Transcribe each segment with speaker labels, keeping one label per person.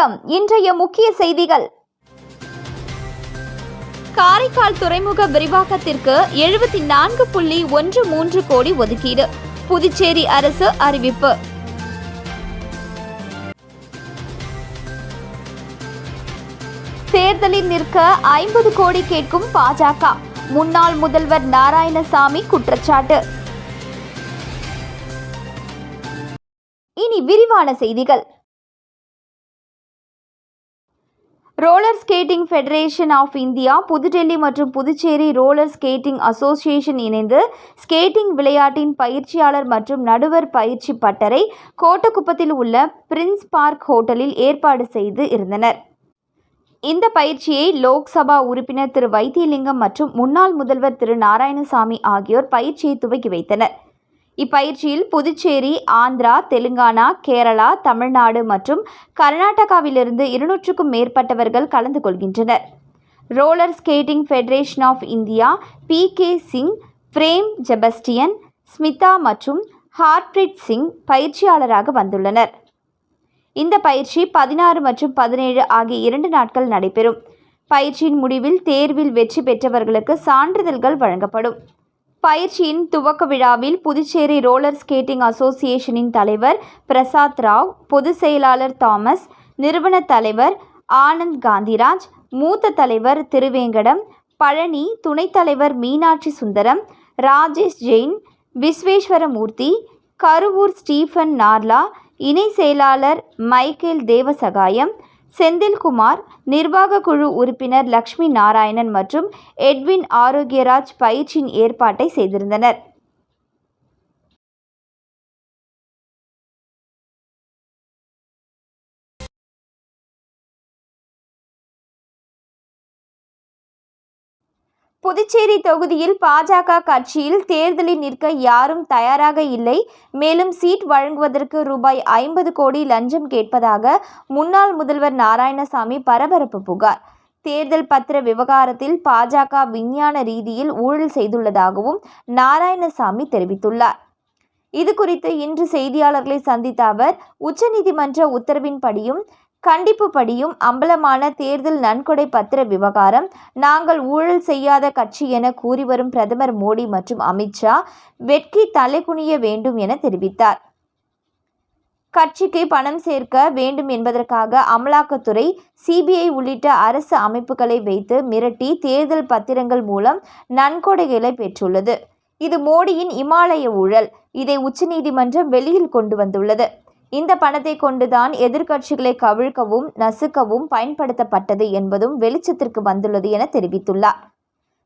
Speaker 1: வணக்கம். இன்றைய முக்கிய செய்திகள். காரைக்கால் துறைமுக விரிவாக்கத்திற்கு எழுபத்தி நான்கு புள்ளி ஒன்று மூன்று கோடி ஒதுக்கீடு. புதுச்சேரி அரசு அறிவிப்பு. தேர்தலில் நிற்க ஐம்பது கோடி கேட்கும் பாஜக. முன்னாள் முதல்வர் நாராயணசாமி குற்றச்சாட்டு. இனி விரிவான செய்திகள். Roller skating federation of India Pudhu Delhi மற்றும் புதுச்சேரி ரோலர் ஸ்கேட்டிங் அசோசியேஷன் இணைந்து ஸ்கேட்டிங் விளையாட்டின் பயிற்சியாளர் மற்றும் நடுவர் பயிற்சி பட்டறை கோட்டக்குப்பத்தில் உள்ள பிரின்ஸ் பார்க் ஹோட்டலில் ஏற்பாடு செய்து இருந்தனர். இந்த பயிற்சியை லோக்சபா உறுப்பினர் திரு வைத்தியலிங்கம் மற்றும் முன்னாள் முதல்வர் திரு நாராயணசாமி ஆகியோர் பயிற்சியை துவக்கி வைத்தனர். இப்பயிற்சியில் புதுச்சேரி ஆந்திரா தெலுங்கானா கேரளா தமிழ்நாடு மற்றும் கர்நாடகாவிலிருந்து இருநூற்றுக்கும் மேற்பட்டவர்கள் கலந்து கொள்கின்றனர். Roller skating federation of India P. K. Singh Prem Jebastian Smitha மற்றும் ஹார்ப்ரீத் சிங் பயிற்சியாளராக வந்துள்ளனர். இந்த பயிற்சி பதினாறு மற்றும் பதினேழு ஆகிய இரண்டு நாட்கள் நடைபெறும். பயிற்சியின் முடிவில் தேர்வில் வெற்றி பெற்றவர்களுக்கு சான்றிதழ்கள் வழங்கப்படும். பயிற்சியின் துவக்க விழாவில் புதுச்சேரி ரோலர் ஸ்கேட்டிங் அசோசியேஷனின் தலைவர் பிரசாத் ராவ் பொதுச் செயலாளர் தாமஸ் நிறுவன தலைவர் ஆனந்த் காந்திராஜ் மூத்த தலைவர் திருவேங்கடம் பழனி துணைத் தலைவர் மீனாட்சி சுந்தரம் ராஜேஷ் ஜெயின் விஸ்வேஸ்வரமூர்த்தி கருவூர் ஸ்டீஃபன் நார்லா இணை செயலாளர் மைக்கேல் தேவசகாயம் செந்தில்குமார் நிர்வாக குழு உறுப்பினர் லக்ஷ்மி நாராயணன் மற்றும் எட்வின் ஆரோக்கியராஜ் பயிற்சியின் ஏற்பாட்டை செய்திருந்தனர். புதுச்சேரி தொகுதியில் பாஜக கட்சியில் தேர்தலில் நிற்க யாரும் தயாராக இல்லை. மேலும் சீட் வழங்குவதற்கு ரூபாய் ஐம்பது கோடி லஞ்சம் கேட்பதாக முன்னாள் முதல்வர் நாராயணசாமி பரபரப்பு புகார். தேர்தல் பத்திர விவகாரத்தில் பாஜக விஞ்ஞான ரீதியில் ஊழல் செய்துள்ளதாகவும் நாராயணசாமி தெரிவித்துள்ளார். இது குறித்து இன்று செய்தியாளர்களை சந்தித்த அவர் உச்சநீதிமன்ற உத்தரவின்படியும் கண்டிப்புப்படியும் அம்பலமான தேர்தல் நன்கொடை பத்திர விவகாரம் நாங்கள் ஊழல் செய்யாத கட்சி என கூறி வரும் பிரதமர் மோடி மற்றும் அமித்ஷா வெட்கி தலைகுனிய வேண்டும் என தெரிவித்தார். கட்சிக்கு பணம் சேர்க்க வேண்டும் என்பதற்காக அமலாக்கத்துறை சிபிஐ உள்ளிட்ட அரசு அமைப்புகளை வைத்து மிரட்டி தேர்தல் பத்திரங்கள் மூலம் நன்கொடைகளை பெற்றுள்ளது. இது மோடியின் இமாலய ஊழல். இதை உச்சநீதிமன்றம் வெளியில் கொண்டு வந்துள்ளது. இந்த பணத்தை கொண்டுதான் எதிர்க்கட்சிகளை கவிழ்க்கவும் நசுக்கவும் பயன்படுத்தப்பட்டது என்பதும் வெளிச்சத்திற்கு வந்துள்ளது என தெரிவித்துள்ளார்.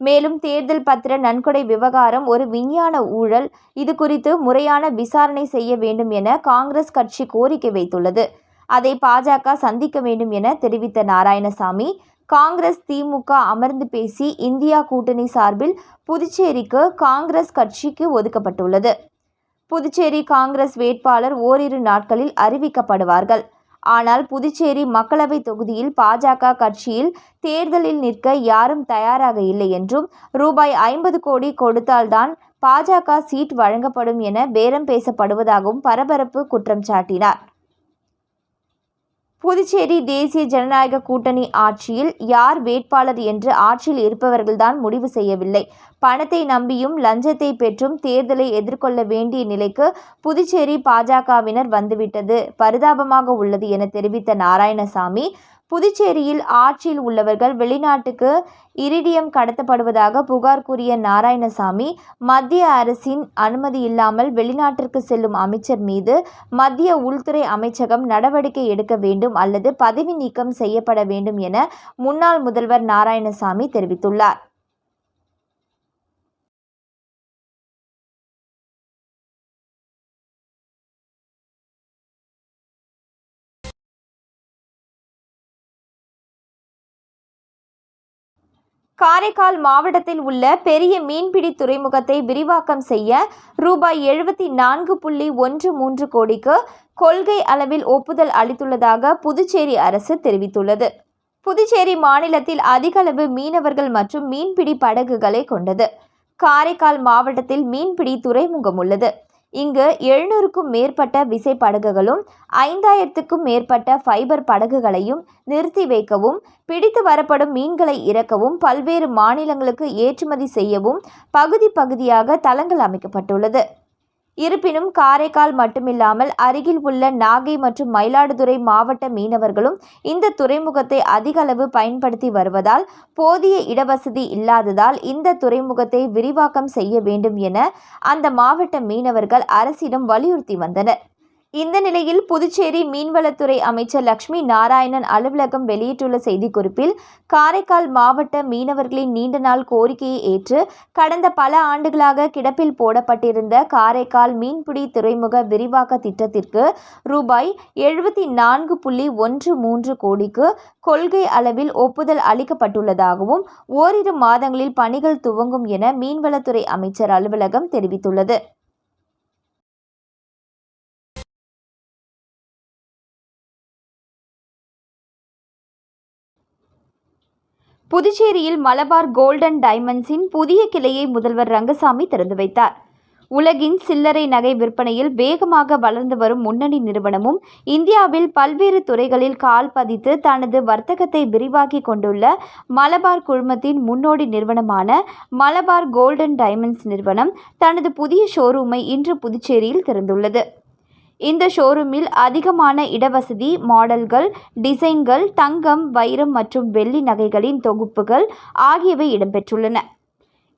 Speaker 1: மேலும் தேர்தல் பத்திர நன்கொடை விவகாரம் ஒரு விஞ்ஞான ஊழல். இது குறித்து முறையான விசாரணை செய்ய வேண்டும் என காங்கிரஸ் கட்சி கோரிக்கை வைத்துள்ளது. அதை பாஜக சந்திக்க வேண்டும் என தெரிவித்த நாராயணசாமி காங்கிரஸ் திமுக அமர்ந்து பேசி இந்தியா கூட்டணி சார்பில் புதுச்சேரிக்கு காங்கிரஸ் கட்சிக்கு ஒதுக்கப்பட்டுள்ளது. புதுச்சேரி காங்கிரஸ் வேட்பாளர் ஓரிரு நாட்களில் அறிவிக்கப்படுவார்கள். ஆனால் புதுச்சேரி மக்களவை தொகுதியில் பாஜக கட்சியில் தேர்தலில் நிற்க யாரும் தயாராக இல்லை என்றும் ரூபாய் ஐம்பது கோடி கொடுத்தால்தான் பாஜக சீட் வழங்கப்படும் என பேரம் பேசப்படுவதாகவும் பரபரப்பு குற்றம் சாட்டினார். புதுச்சேரி தேசிய ஜனநாயக கூட்டணி ஆட்சியில் யார் வேட்பாளர் என்று ஆட்சியில் இருப்பவர்கள்தான் முடிவு செய்யவில்லை. பணத்தை நம்பியும் லஞ்சத்தை பெற்றும் தேர்தலை எதிர்கொள்ள வேண்டிய நிலைக்கு புதுச்சேரி பாஜகவினர் வந்துவிட்டது. பரிதாபமாக உள்ளது என தெரிவித்த நாராயணசாமி புதுச்சேரியில் ஆட்சியில் உள்ளவர்கள் வெளிநாட்டுக்கு இரிடியம் கடத்தப்படுவதாக புகார் கூறிய நாராயணசாமி மத்திய அரசின் அனுமதி இல்லாமல் வெளிநாட்டிற்கு செல்லும் அமைச்சர் மீது மத்திய உள்துறை அமைச்சகம் நடவடிக்கை எடுக்க வேண்டும் அல்லது பதவி நீக்கம் செய்யப்பட வேண்டும் என முன்னாள் முதல்வர் நாராயணசாமி தெரிவித்துள்ளார். காரைக்கால் மாவட்டத்தில் உள்ள பெரிய மீன்பிடி துறைமுகத்தை விரிவாக்கம் செய்ய ரூபாய் எழுபத்தி நான்கு புள்ளி ஒன்று மூன்று கோடிக்கு கொள்கை அளவில் ஒப்புதல் அளித்துள்ளதாக புதுச்சேரி அரசு தெரிவித்துள்ளது. புதுச்சேரி மாநிலத்தில் அதிகளவு மீனவர்கள் மற்றும் மீன்பிடி படகுகளை கொண்டது. காரைக்கால் மாவட்டத்தில் மீன்பிடி துறைமுகம் உள்ளது. இங்கு எழுநூறுக்கும் மேற்பட்ட விசை படகுகளும் ஐந்தாயிரத்துக்கும் மேற்பட்ட ஃபைபர் படகுகளையும் நிறுத்தி வைக்கவும் பிடித்து வரப்படும் மீன்களை இறக்கவும் பல்வேறு மாநிலங்களுக்கு ஏற்றுமதி செய்யவும் பகுதி பகுதியாக தளங்கள் அமைக்கப்பட்டுள்ளது. இருப்பினும் காரைக்கால் மட்டுமில்லாமல் அருகில் உள்ள நாகை மற்றும் மயிலாடுதுறை மாவட்ட மீனவர்களும் இந்த துறைமுகத்தை அதிக அளவு பயன்படுத்தி வருவதால் போதிய இடவசதி இல்லாததால் இந்த துறைமுகத்தை விரிவாக்கம் செய்ய வேண்டும் என அந்த மாவட்ட மீனவர்கள் அரசிடம் வலியுறுத்தி வந்தனர். இந்த நிலையில் புதுச்சேரி மீன்வளத்துறை அமைச்சர் லக்ஷ்மி நாராயணன் அலுவலகம் வெளியிட்டுள்ள செய்திக்குறிப்பில் காரைக்கால் மாவட்ட மீனவர்களின் நீண்ட நாள் கோரிக்கையை ஏற்று கடந்த பல ஆண்டுகளாக கிடப்பில் போடப்பட்டிருந்த காரைக்கால் மீன்பிடி துறைமுக விரிவாக்க திட்டத்திற்கு ரூபாய் எழுபத்தி நான்கு புள்ளி ஒன்று மூன்று கோடிக்கு கொள்கை அளவில் ஒப்புதல் அளிக்கப்பட்டுள்ளதாகவும் ஓரிரு மாதங்களில் பணிகள் துவங்கும் என மீன்வளத்துறை அமைச்சர் அலுவலகம் தெரிவித்துள்ளது. புதுச்சேரியில் மலபார் கோல்டன் டைமண்ட்ஸின் புதிய கிளையை முதல்வர் ரங்கசாமி திறந்து வைத்தார். உலகின் சில்லறை நகை விற்பனையில் வேகமாக வளர்ந்து வரும் முன்னணி நிறுவனமும் இந்தியாவில் பல்வேறு துறைகளில் கால் பதித்து தனது வர்த்தகத்தை விரிவாக்கி கொண்டுள்ள மலபார் குழுமத்தின் முன்னோடி நிறுவனமான மலபார் கோல்டன் டைமண்ட்ஸ் நிறுவனம் தனது புதிய ஷோரூமை இன்று புதுச்சேரியில் திறந்துள்ளது. இந்த ஷோரூமில் அதிகமான இடவசதி மாடல்கள் டிசைன்கள் தங்கம் வைரம் மற்றும் வெள்ளி நகைகளின் தொகுப்புகள் ஆகியவை இடம்பெற்றுள்ளன.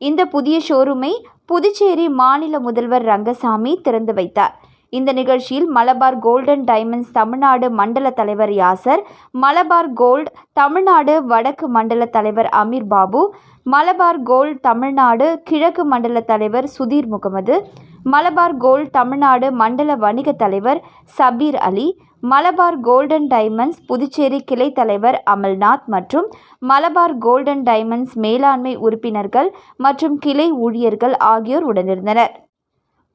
Speaker 1: இந்த புதிய ஷோரூமை புதுச்சேரி மாநில முதல்வர் ரங்கசாமி திறந்து வைத்தார். இந்த நிகழ்ச்சியில் மலபார் கோல்டன் டைமண்ட்ஸ் தமிழ்நாடு மண்டல தலைவர் யாசர் மலபார் கோல்ட் தமிழ்நாடு வடக்கு மண்டல தலைவர் அமீர் பாபு மலபார் கோல்ட் தமிழ்நாடு கிழக்கு மண்டல தலைவர் சுதீர் முகமது மலபார் கோல்ட் தமிழ்நாடு மண்டல வணிக தலைவர் சபீர் அலி மலபார் கோல்டன் டைமண்ட்ஸ் புதுச்சேரி கிளை தலைவர் அமல்நாத் மற்றும் மலபார் கோல்டன் டைமண்ட்ஸ் மேலாண்மை உறுப்பினர்கள் மற்றும் கிளை ஊழியர்கள் ஆகியோர் உடனிருந்தனர்.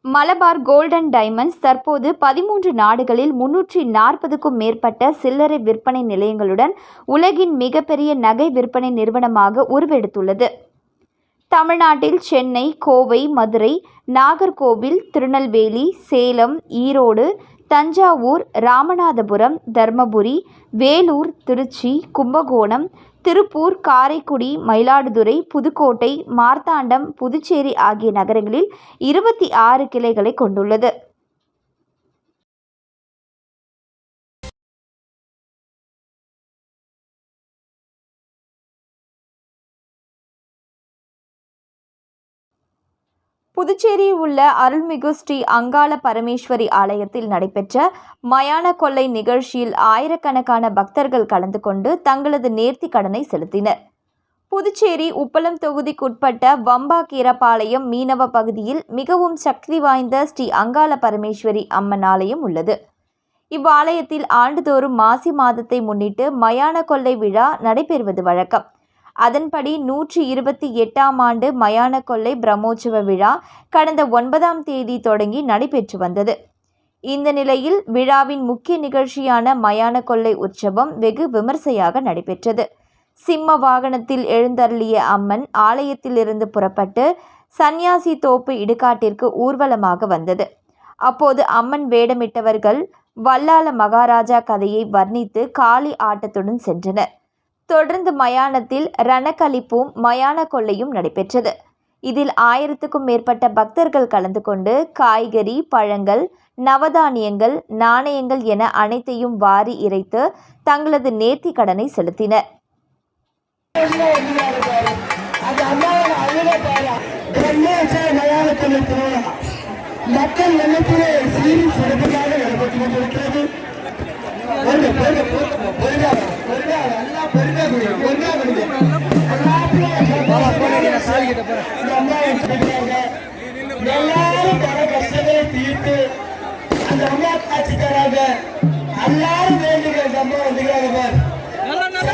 Speaker 1: மலபார் கோல்டன் டைமண்ட்ஸ் தற்போது பதிமூன்று நாடுகளில் முன்னூற்றி நாற்பதுக்கும் மேற்பட்ட சில்லறை விற்பனை நிலையங்களுடன் உலகின் மிகப்பெரிய நகை விற்பனை நிறுவனமாக உருவெடுத்துள்ளது. தமிழ்நாட்டில் சென்னை கோவை மதுரை நாகர்கோவில் திருநெல்வேலி சேலம் ஈரோடு தஞ்சாவூர் ராமநாதபுரம் தர்மபுரி வேலூர் திருச்சி கும்பகோணம் திருப்பூர் காரைக்குடி மயிலாடுதுறை புதுக்கோட்டை மார்த்தாண்டம் புதுச்சேரி ஆகிய நகரங்களில் இருபத்தி ஆறு கிளைகளை கொண்டுள்ளது. புதுச்சேரியில் உள்ள அருள்மிகு ஸ்ரீ அங்காள பரமேஸ்வரி ஆலயத்தில் நடைபெற்ற மயான கொள்ளை நிகழ்ச்சியில் ஆயிரக்கணக்கான பக்தர்கள் கலந்து கொண்டு தங்களது நேர்த்தி கடனை செலுத்தினர். புதுச்சேரி உப்பளம் தொகுதிக்குட்பட்ட வம்பாக்கீரப்பாளையம் மீனவ பகுதியில் மிகவும் சக்தி வாய்ந்த ஸ்ரீ அங்காள பரமேஸ்வரி அம்மன் ஆலயம் உள்ளது. இவ்வாலயத்தில் ஆண்டுதோறும் மாசி மாதத்தை முன்னிட்டு மயான கொள்ளை விழா நடைபெறுவது வழக்கம். அதன்படி நூற்றி இருபத்தி எட்டாம் ஆண்டு மயான கொள்ளை பிரம்மோற்சவ விழா கடந்த ஒன்பதாம் தேதி தொடங்கி நடைபெற்று வந்தது. இந்த நிலையில் விழாவின் முக்கிய நிகழ்ச்சியான மயான கொள்ளை உற்சவம் வெகு விமர்சையாக நடைபெற்றது. சிம்ம வாகனத்தில் எழுந்தருளிய அம்மன் ஆலயத்திலிருந்து புறப்பட்டு சந்நியாசி தோப்பு இடுகாட்டிற்கு ஊர்வலமாக வந்தது. அப்போது அம்மன் வேடமிட்டவர்கள் வல்லால மகாராஜா கதையை வர்ணித்து காளி ஆட்டத்துடன் சென்றனர். தொடர்ந்து மயானத்தில் ரணக்களிப்பும் மயான கொள்ளையும் நடைபெற்றது. இதில் ஆயிரத்துக்கும் மேற்பட்ட பக்தர்கள் கலந்து கொண்டு காய்கறி பழங்கள் நவதானியங்கள் நாணயங்கள் என அனைத்தையும் வாரி இறைத்து தங்களது நேர்த்தி கடனை செலுத்தினர்.
Speaker 2: மக்கள் எண்ணத்திலே கொண்டிருக்கிறது எல்லாரும் பல கஷ்டங்களை தீர்த்து அந்த அம்மா காட்சி தராங்க எல்லாரும் வேண்டுகிற அம்மா வந்துக்கிறாங்க பார்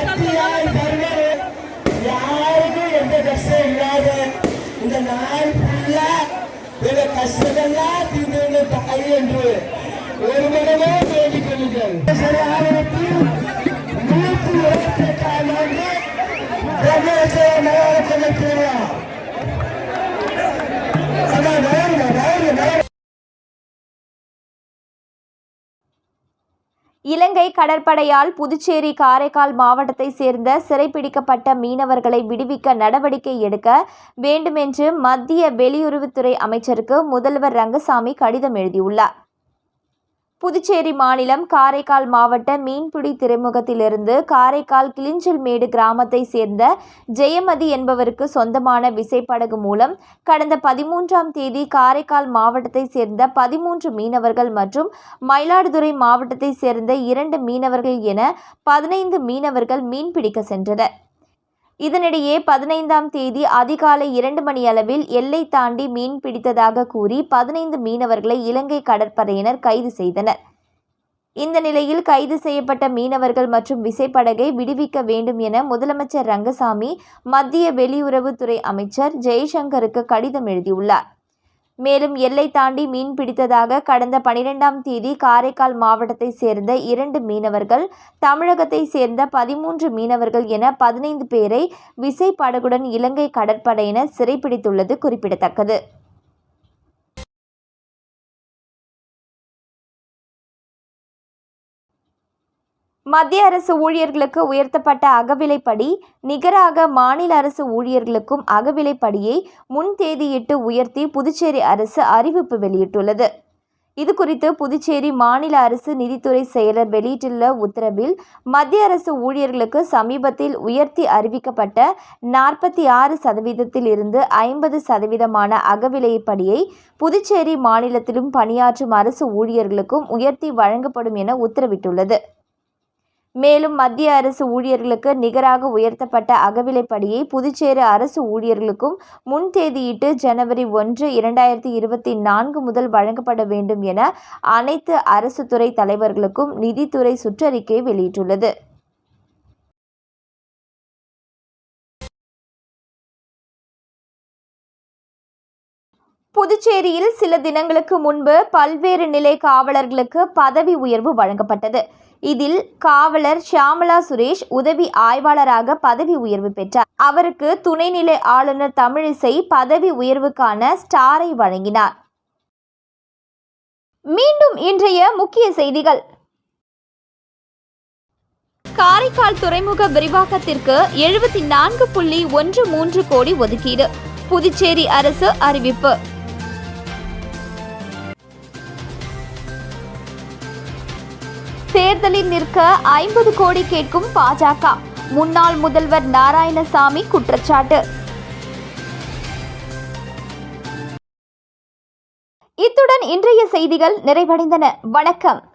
Speaker 2: சக்தியாய் தருவாரு யாருக்கும் எந்த கஷ்டம் இல்லாத இந்த நாள் ஃபுல்லா இந்த கஷ்டமெல்லாம் தீர்ந்து தாய் என்று ஒரு மனமே வேண்டிக் கொள்ளுங்கள். ஆயிரத்தி
Speaker 1: இலங்கை கடற்படையால் புதுச்சேரி காரைக்கால் மாவட்டத்தை சேர்ந்த சிறைப்பிடிக்கப்பட்ட மீனவர்களை விடுவிக்க நடவடிக்கை எடுக்க வேண்டுமென்று மத்திய வெளியுறவுத்துறை அமைச்சருக்கு முதல்வர் ரங்கசாமி கடிதம் எழுதியுள்ளார். புதுச்சேரி மாநிலம் காரைக்கால் மாவட்ட மீன்பிடி துறைமுகத்திலிருந்து காரைக்கால் கிளிஞ்சல்மேடு கிராமத்தை சேர்ந்த ஜெயமதி என்பவருக்கு சொந்தமான விசைப்படகு மூலம் கடந்த பதிமூன்றாம் தேதி காரைக்கால் மாவட்டத்தை சேர்ந்த பதிமூன்று மீனவர்கள் மற்றும் மயிலாடுதுறை மாவட்டத்தை சேர்ந்த இரண்டு மீனவர்கள் என பதினைந்து மீனவர்கள் மீன்பிடிக்க சென்றனர். இதனிடையே பதினைந்தாம் தேதி அதிகாலை இரண்டு மணி அளவில் எல்லை தாண்டி மீன் பிடித்ததாக கூறி பதினைந்து மீனவர்களை இலங்கை கடற்படையினர் கைது செய்தனர். இந்த நிலையில் கைது செய்யப்பட்ட மீனவர்கள் மற்றும் விசைப்படகை விடுவிக்க வேண்டும் என முதலமைச்சர் ரங்கசாமி மத்திய வெளியுறவுத்துறை அமைச்சர் ஜெய்சங்கருக்கு கடிதம் எழுதியுள்ளார். மேலும் எல்லை தாண்டி மீன் பிடித்ததாக கடந்த பனிரெண்டாம் தேதி காரைக்கால் மாவட்டத்தை சேர்ந்த இரண்டு மீனவர்கள் தமிழகத்தை சேர்ந்த பதிமூன்று மீனவர்கள் என பதினைந்து பேரை விசைப்படகுடன் இலங்கை கடற்படையினர் சிறைப்பிடித்துள்ளது குறிப்பிடத்தக்கது. மத்திய அரசு ஊழியர்களுக்கு உயர்த்தப்பட்ட அகவிலைப்படி நிகராக மாநில அரசு ஊழியர்களுக்கும் அகவிலைப்படியை முன் தேதியிட்டு உயர்த்தி புதுச்சேரி அரசு அறிவிப்பு வெளியிட்டுள்ளது. இது குறித்து புதுச்சேரி மாநில அரசு நிதித்துறை செயலர் வெளியிட்டுள்ள உத்தரவில் மத்திய அரசு ஊழியர்களுக்கு சமீபத்தில் உயர்த்தி அறிவிக்கப்பட்ட நாற்பத்தி ஆறு சதவீதத்தில் இருந்து ஐம்பது சதவீதமான அகவிலைப்படியை புதுச்சேரி மாநிலத்திலும் பணியாற்றும் அரசு ஊழியர்களுக்கும் உயர்த்தி வழங்கப்படும் என உத்தரவிட்டுள்ளது. மேலும் மத்திய அரசு ஊழியர்களுக்கு நிகராக உயர்த்தப்பட்ட அகவிலைப்படியை புதுச்சேரி அரசு ஊழியர்களுக்கும் முன் தேதியிட்டு ஜனவரி ஒன்று இரண்டாயிரத்தி இருபத்தி நான்கு முதல் வழங்கப்பட வேண்டும் என அனைத்து அரசு துறை தலைவர்களுக்கும் நிதித்துறை சுற்றறிக்கை வெளியிட்டுள்ளது. புதுச்சேரியில் சில தினங்களுக்கு முன்பு பல்வேறு நிலை காவலர்களுக்கு பதவி உயர்வு வழங்கப்பட்டது. இதில் காவலர் ஷியாமலா சுரேஷ் உதவி ஆய்வாளராக பதவி உயர்வு பெற்றார். அவருக்கு துணைநிலை ஆளுநர் தமிழிசை பதவி உயர்வுக்கான ஸ்டாரை வழங்கினார். மீண்டும் இன்றைய முக்கிய செய்திகள். காரைக்கால் துறைமுக விரிவாக்கத்திற்கு எழுபத்தி நான்கு புள்ளி ஒன்று மூன்று கோடி ஒதுக்கீடு. புதுச்சேரி அரசு அறிவிப்பு. தேர்தலில் நிற்க ஐம்பது கோடி கேட்கும் பாஜக. முன்னாள் முதல்வர் நாராயணசாமி குற்றச்சாட்டு. இத்துடன் இன்றைய செய்திகள் நிறைவடைந்தன. வணக்கம்.